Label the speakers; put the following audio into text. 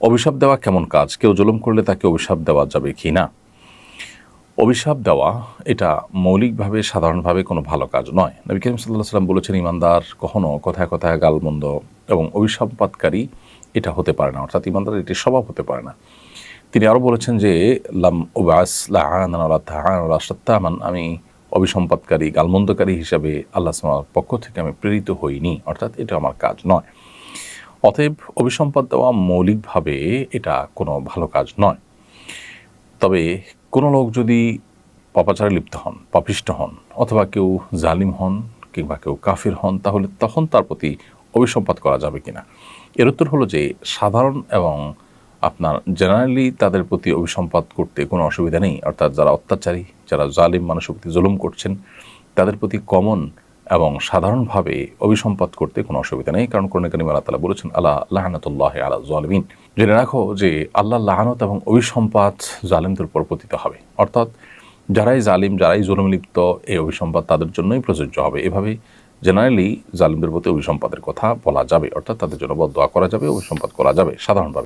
Speaker 1: অভিশাপ দেওয়া কেমন কাজ? কেউ জুলুম করলে তাকে অভিশাপ দেওয়া যাবে কি না? অভিশাপ দেওয়া, এটা মৌলিকভাবে, সাধারণভাবে কোনো ভালো কাজ নয়। নবী করিম সাল্লাহ সাল্লাম বলেছেন, ইমানদার কখনও কথায় কথায় গালমন্দ এবং অভিসম্পাদকারী এটা হতে পারে না। অর্থাৎ ইমানদার এটি স্বভাব হতে পারে না। তিনি আরও বলেছেন যে, লাম ওবাস লাহান আমি অভিসম্পাদকারী, গালমন্দকারী হিসাবে আল্লাহ পক্ষ থেকে আমি প্রেরিত হইনি। অর্থাৎ এটা আমার কাজ নয়। অতএব অভিসম্পাদ দেওয়া মৌলিকভাবে এটা কোনো ভালো কাজ নয়। তবে কোনো লোক যদি পাপাচারে লিপ্ত হন, পাপিষ্ট হন, অথবা কেউ জালিম হন কিংবা কেউ কাফির হন, তাহলে তখন তার প্রতি অভিসম্পাদ করা যাবে কিনা? এর উত্তর হলো যে সাধারণ এবং আপনার জেনারেলি তাদের প্রতি অভিসম্পাদ করতে কোনো অসুবিধা নেই। অর্থাৎ যারা অত্যাচারী, যারা জালিম মানুষের প্রতি জুলুম করছেন, তাদের প্রতি কমন এবং সাধারণভাবে অভিসম্পাদ করতে কোনো অসুবিধা নেই, কারণ কোরআন কারিম আল্লাহ তালা বলেছেন আল্লাহ লাহানাতুল্লাহ আলা জালিমিন। জেনে রাখো যে আল্লাহ লাহানত এবং অভিসম্পাদ জালিমদের উপর পতিত হবে। অর্থাৎ যারাই জালিম, যারাই জুলুম লিপ্ত, এই অভিসম্পাদ তাদের জন্যই প্রযোজ্য হবে। এভাবে জেনারেলি জালিমদের প্রতি অভিসম্পাদের কথা বলা যাবে। অর্থাৎ তাদের জন্য বদয়া করা যাবে অভিসম্পাদ করা যাবে সাধারণভাবে।